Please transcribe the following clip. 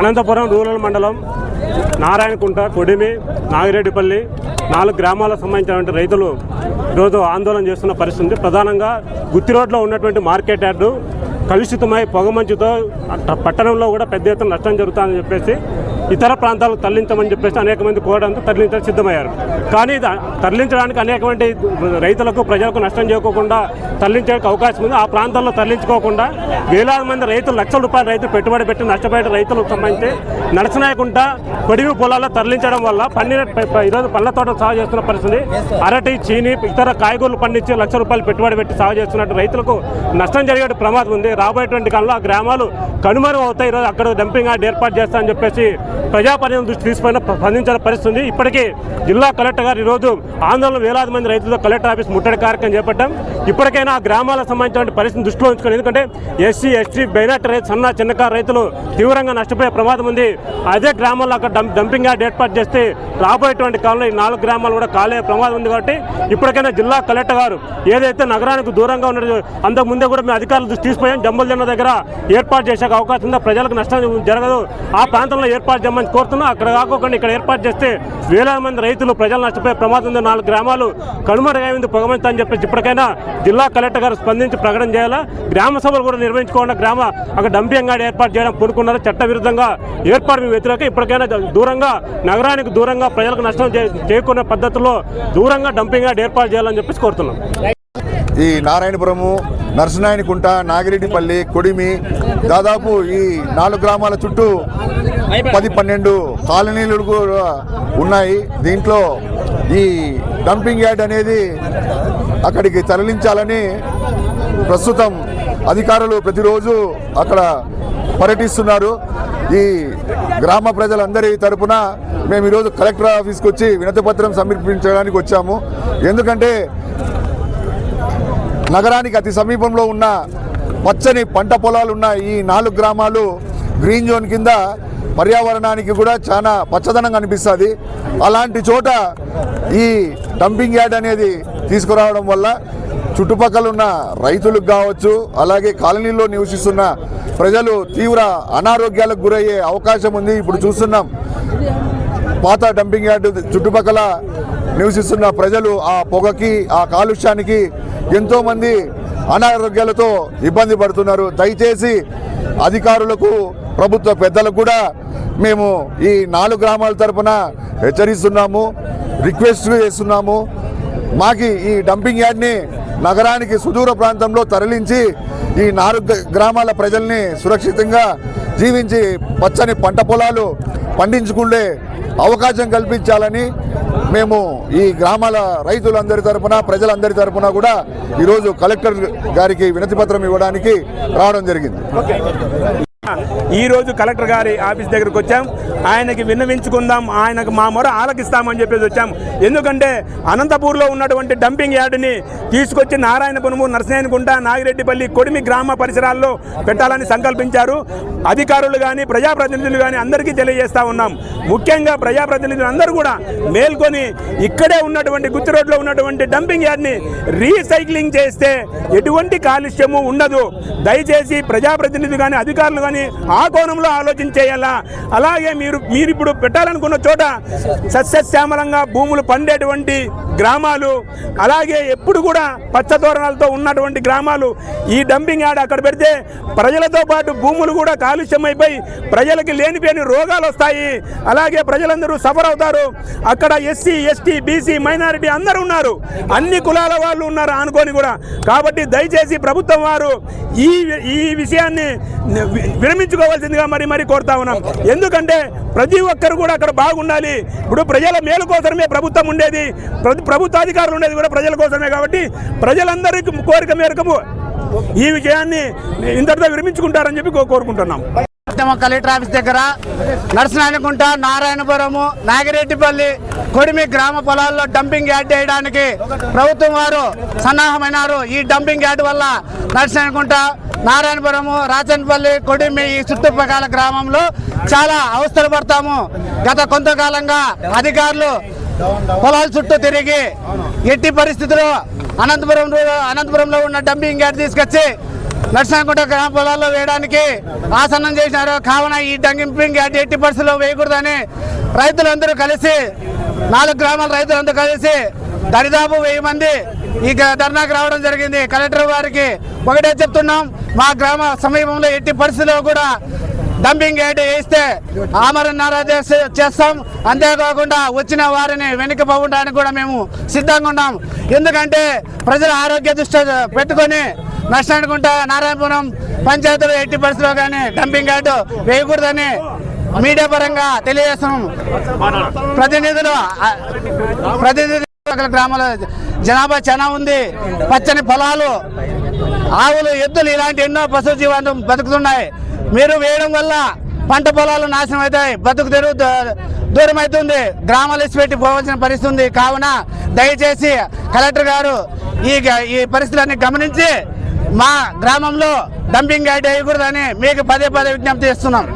Anantapuram rural మండలం నారాయణకుంట కొడిమి నాగిరెడ్డిపల్లి నాలుగు గ్రామాలకు సంబంధించినటువంటి రైతులు ఈరోజు ఆందోళన చేస్తున్న పరిస్థితి. ఉంది ప్రధానంగా గుత్తి రోడ్లో ఉన్నటువంటి మార్కెట్ యార్డు కలుషితమై పొగమంచుతో అట్ట- పట్టణంలో కూడా పెద్ద ఎత్తున నష్టం జరుగుతుందని చెప్పేసి ఇతర ప్రాంతాలకు తరలించమని చెప్పేసి అనేక మంది కోరడంతో తరలించడానికి సిద్ధమయ్యారు. కానీ తరలించడానికి అనేకమంది రైతులకు ప్రజలకు నష్టం చేయకోకుండా తరలించడానికి అవకాశం ఉంది. ఆ ప్రాంతాల్లో తరలించుకోకుండా వేలాది మంది రైతులు లక్షల రూపాయల రైతులు పెట్టుబడి పెట్టి నష్టపోయే రైతులకు సంబంధించి నడచనాయకుండా పొడివి పొలాల్లో తరలించడం వల్ల పండిన ఈరోజు పళ్ళ తోట సాగు చేస్తున్న పరిస్థితి అరటి చీని ఇతర కాయగూరలు పండించి లక్ష రూపాయలు పెట్టుబడి పెట్టి సాగు చేస్తున్నట్టు రైతులకు నష్టం జరిగే ప్రమాదం ఉంది. రాబోయేటువంటి కాలంలో ఆ గ్రామాలు కనుమరుగు అవుతాయి ఈరోజు అక్కడ డంపింగ్ యార్డ్ ఏర్పాటు చేస్తా అని చెప్పేసి ప్రజాపర్యం దృష్టి తీసుకుని స్పందించాల్సిన పరిస్థితి ఉంది ఇప్పటికీ జిల్లా కలెక్టర్ గారు ఈరోజు ఆందోళన వేలాది మంది రైతులతో కలెక్టర్ ఆఫీస్ ముట్టడి కార్యక్రమం చేపట్టాం. ఇప్పటికైనా గ్రామాలకు సంబంధించిన పరిస్థితిని దృష్టిలో ఉంచుకొని ఎందుకంటే ఎస్సీ ఎస్టీ బైనాట్ రైతు సన్న చిన్నకారు రైతులు తీవ్రంగా నష్టపోయే ప్రమాదం ఉంది. అదే గ్రామాల్లో అక్కడ డంపింగ్ యార్డ్ ఏర్పాటు చేస్తే రాబోయేటువంటి కాలంలో ఈ నాలుగు గ్రామాలు కూడా కాలే ప్రమాదం ఉంది కాబట్టి ఇప్పటికైనా జిల్లా కలెక్టర్ గారు ఏదైతే నగరానికి దూరంగా ఉన్నదో అంతకు ముందే కూడా మేము అధికారులు దృష్టి తీసుకుపోయాం. జంబుల్జన్న దగ్గర ఏర్పాటు చేసే అవకాశం ఉందా? ప్రజలకు నష్టం జరగదు. ఆ ప్రాంతంలో ఏర్పాటు చేయమని కోరుతున్నాం. అక్కడ కాకుండా ఇక్కడ ఏర్పాటు చేస్తే వేలాది మంది రైతులు ప్రజలు నష్టపోయే ప్రమాదం ఉంది. నాలుగు గ్రామాలు కనుమరుగైంది పొగమంత అని చెప్పేసి ఇప్పటికైనా జిల్లా కలెక్టర్ గారు స్పందించి ప్రకటన చేయాలా? గ్రామ సభలు కూడా నిర్వహించుకోకుండా గ్రామ అక్కడ డంపింగ్ యార్డ్ ఏర్పాటు చేయడం పూనుకున్నారు చట్టవిరుద్ధంగా ఏర్పాటు మేము వ్యతిరేక. ఇప్పటికైనా దూరంగా నగరానికి దూరంగా ప్రజలకు నష్టం చేయకునే పద్ధతిలో దూరంగా డంపింగ్ యార్డ్ ఏర్పాటు చేయాలని చెప్పేసి కోరుతున్నాం. ఈ నారాయణపురము నరసనాయనకుంట నాగిరెడ్డిపల్లి కొడిమి దాదాపు ఈ నాలుగు గ్రామాల చుట్టూ పది పన్నెండు కాలనీలు కూడా ఉన్నాయి. దీంట్లో ఈ డంపింగ్ యార్డ్ అనేది అక్కడికి తరలించాలని ప్రస్తుతం అధికారులు ప్రతిరోజు అక్కడ పర్యటిస్తున్నారు. ఈ గ్రామ ప్రజలందరి తరపున మేము ఈరోజు కలెక్టర్ ఆఫీస్కి వచ్చి వినతి పత్రం సమర్పించడానికి వచ్చాము. ఎందుకంటే నగరానికి అతి సమీపంలో ఉన్న పచ్చని పంట పొలాలు ఉన్న ఈ నాలుగు గ్రామాలు గ్రీన్ జోన్ కింద పర్యావరణానికి కూడా చాలా పచ్చదనం కనిపిస్తుంది. అలాంటి చోట ఈ డంపింగ్ యార్డ్ అనేది తీసుకురావడం వల్ల చుట్టుపక్కల ఉన్న రైతులకు కావచ్చు అలాగే కాలనీలో నివసిస్తున్న ప్రజలు తీవ్ర అనారోగ్యాలకు గురయ్యే అవకాశం ఉంది. ఇప్పుడు చూస్తున్నాం పాత డంపింగ్ యార్డు చుట్టుపక్కల నివసిస్తున్న ప్రజలు ఆ పొగకి ఆ కాలుష్యానికి ఎంతో మంది అనారోగ్యాలతో ఇబ్బంది పడుతున్నారు. దయచేసి అధికారులకు ప్రభుత్వ పెద్దలకు కూడా మేము ఈ నాలుగు గ్రామాల తరపున హెచ్చరిస్తున్నాము రిక్వెస్ట్ చేస్తున్నాము. మాకి ఈ డంపింగ్ యార్డ్ని నగరానికి సుదూర ప్రాంతంలో తరలించి ఈ నాలుగు గ్రామాల ప్రజల్ని సురక్షితంగా జీవించి పచ్చని పంట పొలాలు పండించుకుండే అవకాశం కల్పించాలని మేము ఈ గ్రామాల రైతులందరి తరపున ప్రజలందరి తరపున కూడా ఈరోజు కలెక్టర్ గారికి వినతి పత్రం ఇవ్వడానికి రావడం జరిగింది. ఈ రోజు కలెక్టర్ గారి ఆఫీస్ దగ్గరకు వచ్చాం. ఆయనకి విన్నవించుకుందాం ఆయనకు మా మొర ఆలకిస్తామని చెప్పేసి వచ్చాం. ఎందుకంటే అనంతపూర్లో ఉన్నటువంటి డంపింగ్ యార్డుని తీసుకొచ్చి నారాయణపురము నరసింహకుంట నాగిరెడ్డిపల్లి కొడిమి గ్రామ పరిసరాల్లో పెట్టాలని సంకల్పించారు. అధికారులు కానీ ప్రజాప్రతినిధులు కానీ అందరికీ తెలియజేస్తూ ఉన్నాం. ముఖ్యంగా ప్రజాప్రతినిధులు అందరూ కూడా మేల్కొని ఇక్కడే ఉన్నటువంటి గుత్తి రోడ్లో ఉన్నటువంటి డంపింగ్ యార్డ్ని రీసైక్లింగ్ చేస్తే ఎటువంటి కాలుష్యము ఉండదు. దయచేసి ప్రజాప్రతినిధులు కానీ అధికారులు కానీ ఆ కోణంలో ఆలోచన చేయాలా అలాగే మీరు మీరు ఇప్పుడు పెట్టాలనుకున్న చోట సస్యశ్యామలంగా భూములు పండేటువంటి గ్రామాలు అలాగే ఎప్పుడు కూడా పచ్చతోరణాలతో ఉన్నటువంటి గ్రామాలు ఈ డంపింగ్ యార్డ్ అక్కడ పెడితే ప్రజలతో పాటు భూములు కూడా కాలుష్యమైపోయి ప్రజలకి లేనిపోయిన రోగాలు వస్తాయి. అలాగే ప్రజలందరూ సఫర్ అవుతారు. అక్కడ ఎస్సీ ఎస్టీ బీసీ మైనారిటీ అందరూ ఉన్నారు. అన్ని కులాల వాళ్ళు ఉన్నారు అనుకొని కూడా. కాబట్టి దయచేసి ప్రభుత్వం వారు ఈ ఈ విషయాన్ని విరమించుకోవాల్సిందిగా మరి మరి కోరుతా ఉన్నాం. ఎందుకంటే ప్రతి ఒక్కరు కూడా అక్కడ బాగుండాలి. ఇప్పుడు ప్రజల మేలు కోసమే ప్రభుత్వం ఉండేది. ప్రభుత్వ అధికారులు ఉండేది కూడా ప్రజల కోసమే కాబట్టి ప్రజలందరికీ కోరిక మేరకు ఈ విషయాన్ని ఇంతటితో విరమించుకుంటారని చెప్పి కోరుకుంటున్నాం. కలెక్టర్ ఆఫీస్ దగ్గర నరసనాయనకుంట నారాయణపురము నాగిరెడ్డిపల్లి కొడిమి గ్రామ పొలాల్లో డంపింగ్ యార్డ్ చేయడానికి ప్రభుత్వం వారు సన్నాహమైనారు. ఈ డంపింగ్ యార్డ్ వల్ల నరసనాయనకుంట నారాయణపురము రాచన్పల్లి కొడిమి ఈ చుట్టుపక్కల గ్రామంలో చాలా అవస్థలు పడతాము. గత కొంతకాలంగా అధికారులు పొలాల చుట్టూ తిరిగి ఎట్టి పరిస్థితుల్లో అనంతపురం అనంతపురంలో ఉన్న డంపింగ్ యార్డ్ తీసుకొచ్చి నర్సనకుంట గ్రామ పొలాల్లో వేయడానికి ఆసనం చేసినారు. కావున ఈ డంపింగ్ యార్డ్ ఎట్టి పరిస్థితుల్లో వేయకూడదని రైతులందరూ కలిసి నాలుగు గ్రామాల రైతులందరూ కలిసి దరిదాపు వెయ్యి మంది ఈ ధర్నాకు రావడం జరిగింది. కలెక్టర్ వారికి ఒకటే చెప్తున్నాం మా గ్రామ సమీపంలో ఎట్టి పరిస్థితుల్లో కూడా డంపింగ్ యార్డ్ వేస్తే ఆమరణ చేస్తాం అంతేకాకుండా వచ్చిన వారిని వెనక్కి పోవడానికి కూడా మేము సిద్ధంగా ఉన్నాం. ఎందుకంటే ప్రజల ఆరోగ్య దృష్టి పెట్టుకొని నష్టానుకుంట నారాయణపురం పంచాయతీలో ఎట్టి పరిస్థితిలో కానీ డంపింగ్ యార్డ్ వేయకూడదని మీడియా పరంగా తెలియజేస్తున్నాం. ప్రతినిధులు ఆ, ప్రతినిధులు గ్రామాల జనాభా చాలా ఉంది. పచ్చని పొలాలు ఆవులు ఎద్దులు ఇలాంటి ఎన్నో పశు జీవాలు బతుకుతున్నాయి. మీరు వేయడం వల్ల పంట పొలాలు నాశనం అవుతాయి. బతుకు తెరువు దూరం అవుతుంది గ్రామాలు ఇచ్చిపెట్టి పోవాల్సిన పరిస్థితి ఉంది. కావున దయచేసి కలెక్టర్ గారు ఈ ఈ పరిస్థితులన్నీ గమనించి మా గ్రామంలో డంపింగ్ యాడ్ వేయకూడదని మీకు పదే పదే విజ్ఞప్తి చేస్తున్నాం.